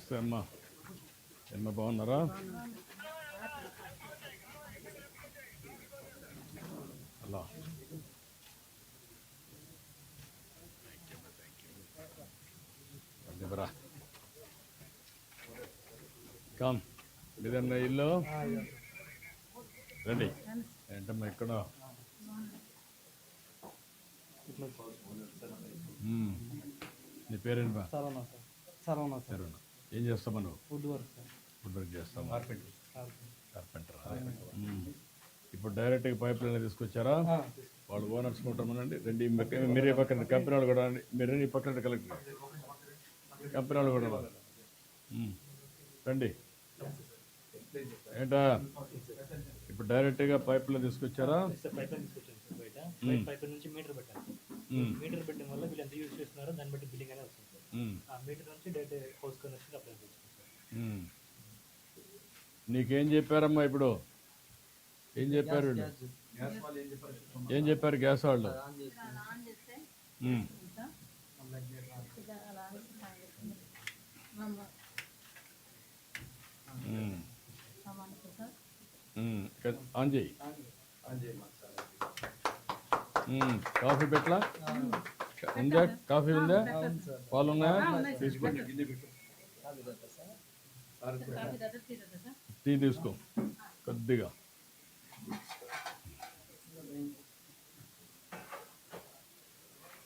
నమస్తే అమ్మ అమ్మ బాగున్నారా అలా రా కమ్ మీదన్న ఇల్లు రండి ఏంటమ్మా ఇక్కడ మ్మ్. నీ పేరేంటి సార్ సార్ సరేనా ఏం చేస్తామా? నువ్వు wood work sir wood work చేస్తాం కార్పెంటర్ కార్పెంటర్ ఇప్పుడు డైరెక్ట్గా పైప్ లైన్ తీసుకొచ్చారా? వాళ్ళు ఓనర్స్ ఉంటామనండి. రెండు మీరే పక్కన కంపెనీ వాళ్ళు కూడా. మీరు ఈ పక్కన కలెక్టర్ కంపెనీ వాళ్ళు కూడా రండి. మ్మ్. రండి. ఏంటా? ఇప్పుడు డైరెక్ట్గా పైప్ లైన్ తీసుకొచ్చారా? పైప్ పైప్ నుంచి మీటర్ మ్మ్. మీటర్ పెట్టడం వల్ల వీళ్ళు ఎంత యూజ్ చేస్తున్నారో దాన్ని బట్టి బిల్లింగ్ అనేది వస్తుంది. ఆ మీటర్ నుంచి direct house connection apply hmm. నీకేం చెప్పారమ్మా ఇప్పుడు? ఏం చెప్పారు వీళ్ళు? ఏం చెప్పారు గ్యాస్ వాళ్ళు? ఆన్ ఆన్ చేయి. కాఫీ పెట్టలా? ఉందా కాఫీ ఉందా పాలు ఉన్నాయా తీసుకోండి కాఫీ దగ్గర తీరదా సార్ టీ తీసుకో కొద్దిగా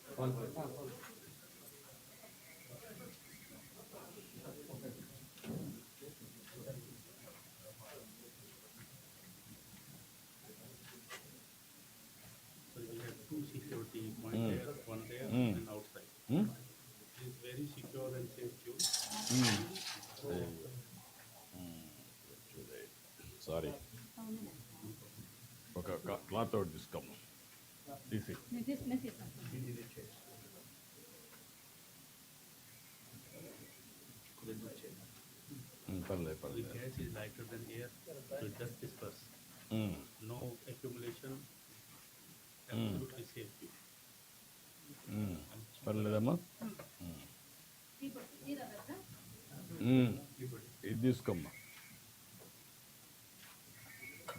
So సారీ ఒక క్లాత్ ఒకటి తీసుకోము తీసి పర్లేదు The పర్లేదు gas is lighter than air,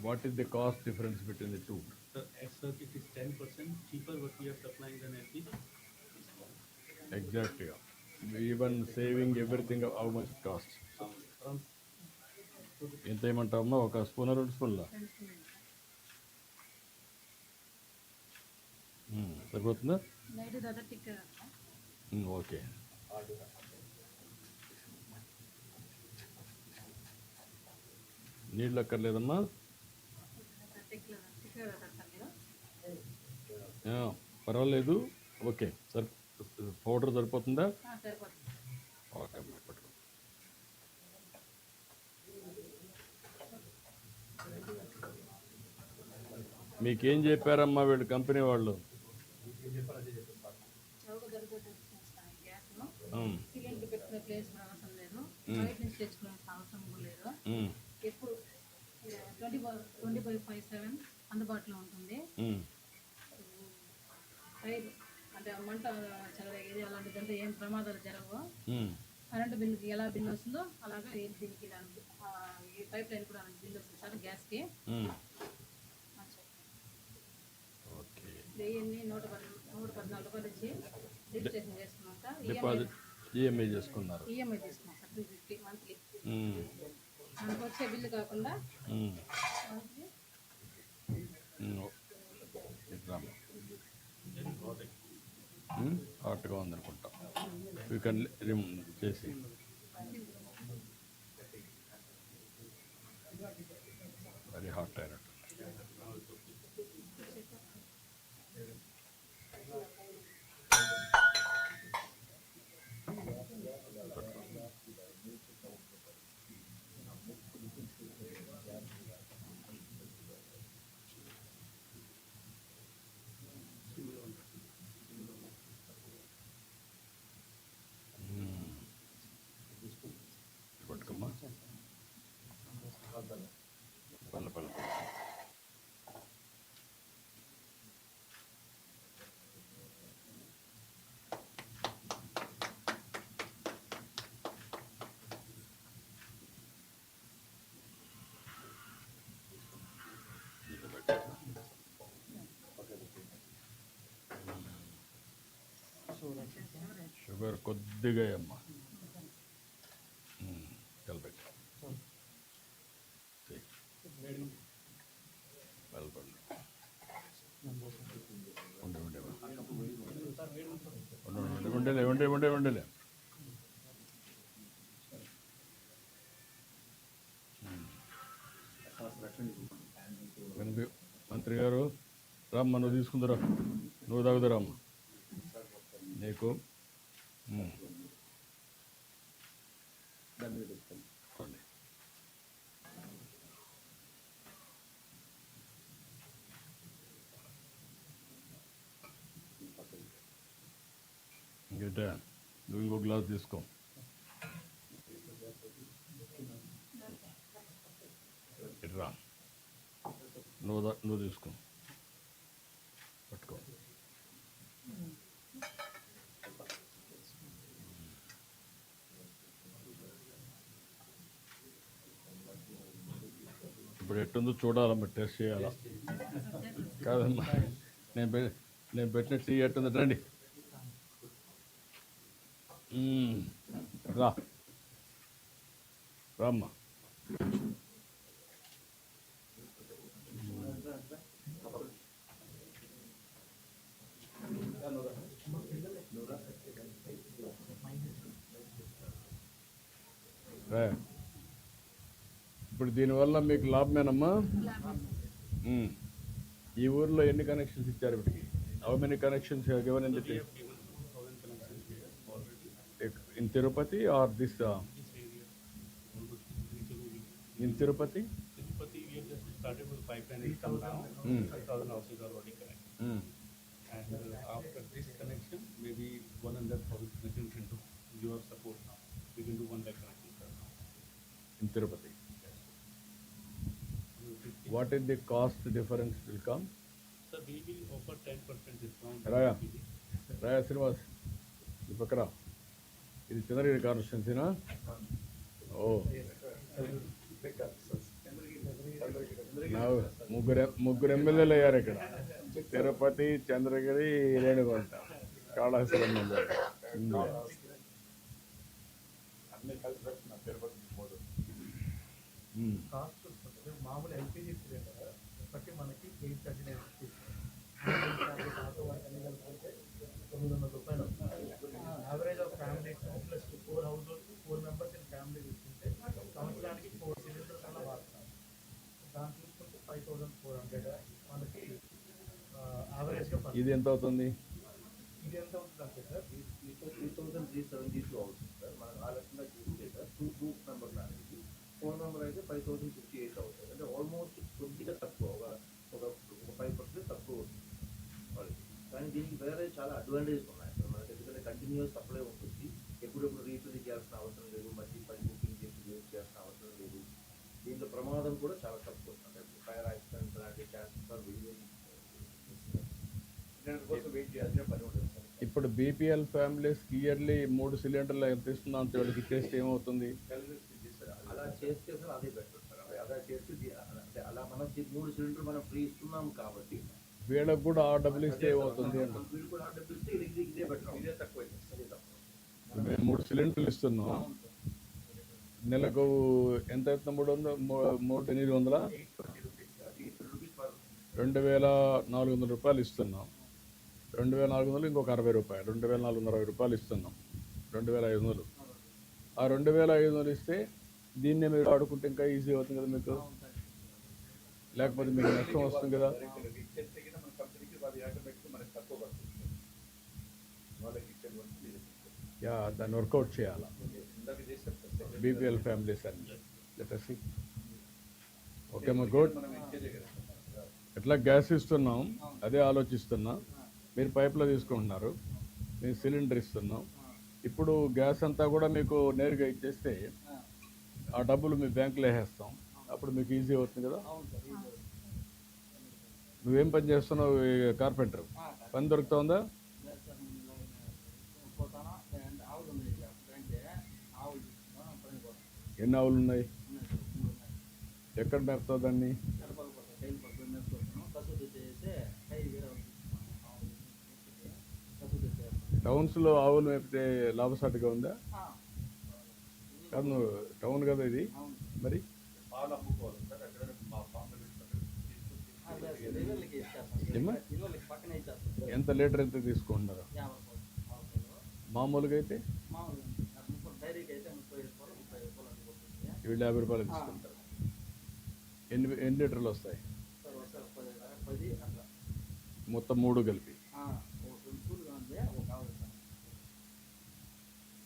What is the cost difference between the two So as such, it is ten percent cheaper what we are supplying than LP. ఎగ్జాక్ట్గా even saving everything how much cost ఎంత ఏమంటావమ్మా ఒక spoon రెండు స్పూన్లా మ్మ్. సరిపోతుందా night దగ్గర tick మ్మ్, okay నీళ్ళు అక్కర్లేదమ్మా పర్వాలేదు. Okay సరి powder సరిపోతుందా? ఓకే అమ్మా పట్టుకో. మీకేం చెప్పారమ్మా వీళ్ళు కంపెనీ వాళ్ళు? చౌక ధర పెట్టేస్తాను గ్యాస్ను ఉమ్, సిలిండర్ పెట్టుకునే ప్లేస్ కూడా అవసరం లేదు. బయట నుంచి తెచ్చుకునే అవసరం కూడా లేదు. ఉమ్, ఎప్పుడు twenty twenty five five seven అందుబాటులో ఉంటుంది. ఫైర్ అంటే మంట చెలరేగేది అలాంటిదంటే ఏం ప్రమాదాలు జరగవు. కరెంటు బిల్లుకి ఎలా బిల్లు వస్తుందో అలాగే దీనికి ఈ పైప్ లైన్ కూడా బిల్లు వస్తుంది సార్ గ్యాస్కి. వెయ్యిన్ని నూట పది నూట పద్నాలుగు రూపాయలు ఇచ్చి రిజిస్ట్రేషన్ చేసుకున్నాం సార్. డిపాజిట్ ఈఎంఐ చేసుకున్నారు. ఈఎంఐ తీసుకున్నాం సార్ టూ ఫిఫ్టీ మంత్లీ. వచ్చే బిల్లు కాకుండా హాట్గా ఉందనుకుంటా. యూ కెన్ రిమూవ్ చేసి. వెరీ హాట్ అయినట్టు. షుగర్ కొద్దిగా అమ్మా ఉమ్, కలిపెట్టు. చెయ్యి. బలపండు ఉండే ఉండే ఉండే. ఉండే ఉండే ఉండలే మంత్రి గారు రామ్మ నువ్వు తీసుకుందరా. నువ్వు తాగుదరమ్మ నీకు ఇంకేంటా నువ్వు ఇంకో గ్లాస్ తీసుకో ఇట్రా నువ్వు నువ్వు తీసుకో పట్టుకో ఇప్పుడు ఎట్టుందో చూడాలమ్మా టెస్ట్ చేయాలా? కాదమ్మా నేను పె- నేను పెట్టిన టీ ఎట్టుంది రండి. రా. రామ్మా. రా. ఇప్పుడు దీనివల్ల మీకు లాభమేనమ్మా? ఈ ఊర్లో ఎన్ని కనెక్షన్స్ ఇచ్చారు ఇప్పటికి how many connections in Tirupati are this in Tirupati Tirupati Will what is the cost difference will come Sir, we will offer 10% discount. Raya. రాయా శ్రీనివాస్ ఈ పక్కన. ఇది చంద్రగిరి కాన్స్టిట్యున్సీనా ఓ. ముగ్గురు ముగ్గురు ఎమ్మెల్యేలు అయ్యారు ఇక్కడ. తిరుపతి చంద్రగిరి రేణుగుంట. కాళహస్తి కాస్ట్ వస్తుంది మామూలు ఎల్పిజి సిలిండర్ ఇప్పటికీ మనకి eight thirty nine rupees auto వాటి అన్ని కలుపుకుంటే తొమ్మిది వందల రూపాయలు average of family plus four house four members in family తీసుకుంటే సంవత్సరానికి ఫోర్ సిలిండర్స్ అలా వాడతాం దాన్ని చూసుకుంటే ఫైవ్ థౌసండ్ ఫోర్ హండ్రెడ్ మనకి యావరేజ్గా ఇది ఎంత అవుతుంది? ఇది ఎంత అవుతుంది అంటే sir? Three thousand three seventy two అవుతుంది సార్. మనం ఆ లక్షగా చూస్తే సార్ టూ టూ మెంబర్ దానికి. ఫోర్ మెంబర్ అయితే ఫైవ్ థౌసండ్ ఫిఫ్టీ ఎయిట్ అవుతుంది అంటే ఆల్మోస్ట్ కొద్దిగా తక్కువ ఒక ఒక ఒక ఫైవ్ పర్సెంట్ తక్కువ అవుతుంది వాళ్ళకి కానీ దీనికి వేరే చాలా అడ్వాంటేజెస్ ఉన్నాయి. సార్ మనకి ఎందుకంటే కంటిన్యూస్ సప్లై ఉంటుంది. ఎప్పుడెప్పుడు రీఫిల్ చేయాల్సిన అవసరం లేదు. మళ్ళీ మళ్ళీ బుకింగ్ చేసి యూజ్ చేయాల్సిన అవసరం లేదు. దీంట్లో ప్రమాదం కూడా చాలా తక్కువ అంటే ఫైర్ యాక్సిడెంట్ లాంటి ఛాన్సెస్ ఆర్ వెరీ వెరీ కోసం వెయిట్ చేయాల్సిన పని ఉంటుంది ఇప్పుడు బీపీఎల్ ఫ్యామిలీస్ ఇయర్లీ మూడు సిలిండర్లు ఎంత ఇస్తున్నా అంత వాళ్ళకి ఇచ్చేస్తే ఏమవుతుంది? అలా చేస్తే సార్ అదే బెటర్ సార్. అలా- చేస్తే అంటే అలా మనం మూడు సిలిండర్ మనం ఫ్రీ ఇస్తున్నాం కాబట్టి వీళ్ళకి కూడా ఆ డబ్బులు ఇస్తే ఏమవుతుంది మేము మూడు సిలిండర్లు ఇస్తున్నాం. నెలకు ఎంత అవుతుంది మూడు వందల మూడు ఎనిమిది వందల? రెండు వేల నాలుగు వందల రూపాయలు ఇస్తున్నాం. రెండు వేల నాలుగు వందలు ఇంకొక అరవై రూపాయలు. రెండు వేల నాలుగు వందల అరవై రూపాయలు ఇస్తున్నాం. రెండు వేల ఐదు వందలు. ఆ రెండు వేల ఐదు వందలు ఇస్తే దీన్నే మీరు ఆడుకుంటే ఇంకా ఈజీ అవుతుంది కదా మీకు? లేకపోతే మీకు నష్టం వస్తుంది కదా? మనకి తక్కువ పడుతుంది. వాళ్ళకి యా దాన్ని వర్కౌట్ చేయాలా? ఇందాక చేసాం సార్ బీపీఎల్ ఫ్యామిలీస్ అని లెటసి ఓకే మా గుడ్ ఎట్లా గ్యాస్ ఇస్తున్నాం? అదే ఆలోచిస్తున్నా. మీరు పైప్లో తీసుకుంటున్నారు. మేము సిలిండర్ ఇస్తున్నాం. ఇప్పుడు గ్యాస్ అంతా కూడా మీకు నేరుగా ఇచ్చేస్తే ఆ. డబ్బులు మీ బ్యాంకులో వేసేస్తాం. అప్పుడు మీకు ఈజీ అవుతుంది కదా? నువ్వేం పని చేస్తున్నావు కార్పెంటర్ పని దొరుకుతుందా? ఎన్ని ఆవులు ఉన్నాయి? ఎక్కడ మేపుతావు దాన్ని? టౌన్స్లో ఆవులు మేపితే లాభసాటిగా ఉందా? కాదు నువ్వు టౌన్ కదా ఇది. మరి పాలు అమ్ముకోవాలి సార్ అక్కడ మా ఫామ్ తీసుకొచ్చి డెలివరీకి ఇచ్చేస్తాం ఏమ్మా? డెలివరీకి పక్కనే ఇచ్చేస్తాం ఎంత లీటర్ ఎంత తీసుకుంటున్నారు? ఆవులు. మామూలుగా అయితే? వీళ్ళు యాభై రూపాయలు తీసుకుంటారు. ఎన్ని ఎన్ని లీటర్లు వస్తాయి? మొత్తం మూడు కలిపి.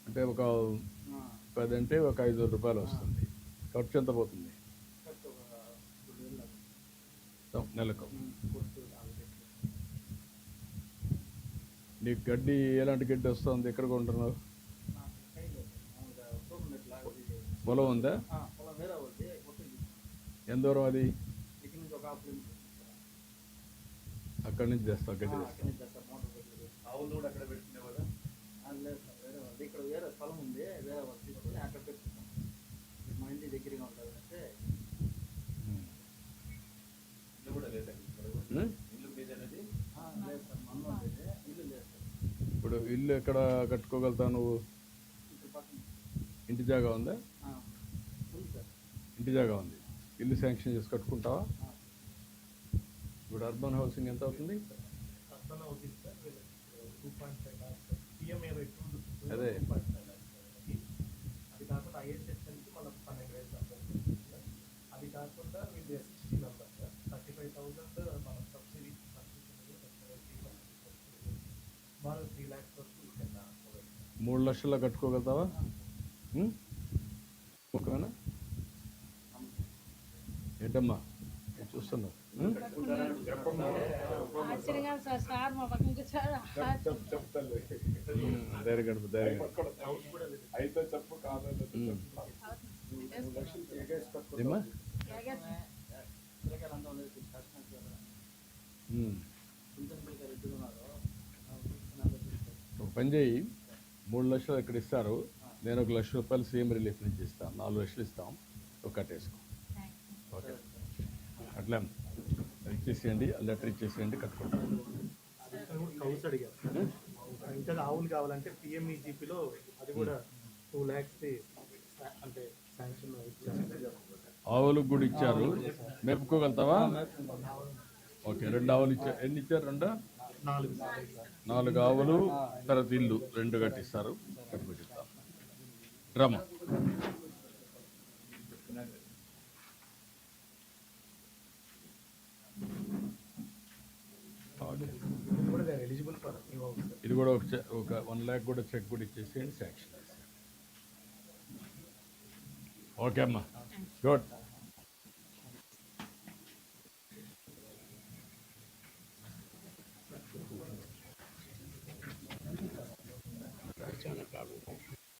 అంటే ఒక పది అంటే ఒక ఐదు రూపాయలు వస్తుంది. ఖర్చు ఎంత పోతుంది ఖర్చు ఒక రెండు వేలు అవుతుంది. సో, నెలకు నీకు గడ్డి ఎలాంటి గడ్డి వస్తుంది? ఎక్కడ కొంటున్నావు? ఇది. పొలం ఉందా? ఎంత దూరం అది? అక్కడి నుంచి తెస్తావు గడ్డి ఇక్కడ వేరే స్థలం ఉంది వేరే అక్కడ మా ఇంటి దగ్గరగా ఉంటుంది అంటే ఇల్లు కూడా లేదా ఉం? ఇల్లు మీద అనేది ఆ, లేదు సార్ మా అమ్మ ఉండేది ఇల్లు లేదు సార్ ఇప్పుడు ఇల్లు ఎక్కడ కట్టుకోగలుగుతావు నువ్వు? ఇంటి జాగా ఉందా? ఇంటి జాగా ఉంది. ఇల్లు శాంక్షన్ చేసి కట్టుకుంటావా? ఇప్పుడు అర్బన్ హౌసింగ్ ఎంత అవుతుంది? Urban housing sir two point five lakhs PMA rate అదే. టూ పాయింట్ ఫైవ్ ల్యాక్స్ అది కాకుండా ఐఎస్ఎస్ నుంచి మనకు పన్నెండు వేలు సంపాదించారు సార్ అది కాకుండా వీళ్ళు SST member sir thirty five thousand మనం సబ్సిడీ వాళ్ళు త్రీ ల్యాక్స్ వరకు కింద మూడు లక్షల్లో కట్టుకోగలుగుతావా? ఓకేనా? ఏంటమ్మా? నేను చూస్తున్నావు. ఏమ్మా. ఒక పని చేయి. మూడు లక్షలు ఇక్కడ ఇస్తారు? నేను ఒక లక్ష రూపాయలు సీఎం రిలీఫ్ నుంచి ఇస్తాను. నాలుగు లక్షలు ఇస్తాం. ఒక కట్టేసుకో ఓకే. అట్లా ఇచ్చేసేయండి. లెటర్ ఇచ్చేసేయండి. కట్టుకుంటాం ఇంకా ఆవులు కావాలంటే పిఎంఈజీపీలో అది కూడా టూ ల్యాక్స్ అంటే శాంక్షన్ ఇచ్చారు ఆవులకు కూడా ఇచ్చారు. మేపుకోగలుగుతావా? ఓకే రెండు ఆవులు ఇచ్చారు. ఎన్ని ఇచ్చారు? రెండు? నాలుగు. ఆవులు తర్వాత ఇల్లు రెండు కట్టిస్తారు. కట్టుకొచ్చిస్తాం రమ్మ. ఓకే. ఇది కూడా ఒక ఒక వన్ ల్యాక్ కూడా చెక్ కూడా ఇచ్చేసేయండి శాంక్షన్ ఓకే అమ్మా. గుడ్.